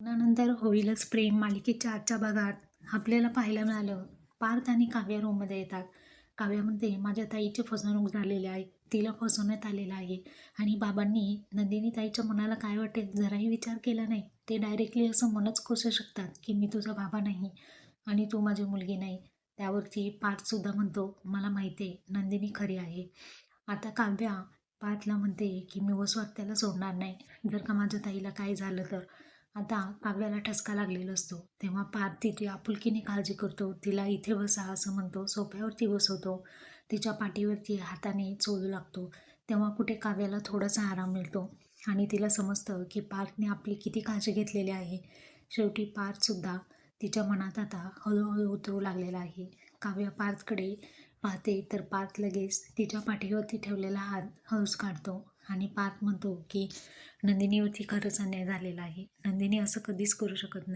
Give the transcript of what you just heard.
लग्नानंतर होईलच प्रेम. मालिकेच्या आजच्या भागात आपल्याला पाहायला मिळालं पार्थ आणि काव्या रूममध्ये येतात. काव्यामध्ये माझ्या ताईची फसवणूक झालेली आहे. तिला फसवण्यात आलेलं आहे. आणि बाबांनी नंदिनी ताईच्या मनाला काय वाटेल जराही विचार केला नाही. ते डायरेक्टली असं मनच कोसू शकतात की मी तुझा बाबा नाही आणि तू माझी मुलगी नाही. त्यावरती पार्थसुद्धा म्हणतो मला माहिती आहे नंदिनी खरी आहे. आता काव्या पार्थला म्हणते की मी वसवात त्याला सोडणार नाही. जर का माझ्या ताईला काय झालं तर आता काव्याला ठसका लागलेला असतो. तेव्हा पार्थ तिची आपुलकीने काळजी करतो तिला इथे बसा असं म्हणतो. सोफ्यावरती बसवतो. तिच्या पाठीवरती हाताने चोलू लागतो. तेव्हा कुठे काव्याला थोडासा आराम मिळतो. आणि तिला समजतं की पार्थने आपली किती काळजी घेतलेली आहे. शेवटी पार्थसुद्धा तिच्या मनात आता हळूहळू उतरू लागलेला आहे. काव्या पार्थकडे पाहते तर पार्थ लगेच तिच्या पाठीवरती ठेवलेला हात हळूच काढतो. आणि पार्थ म्हणतो की नंदिनीवरती खरंच अन्याय झालेला आहे. नंदिनी असं कधीच करू शकत नाही.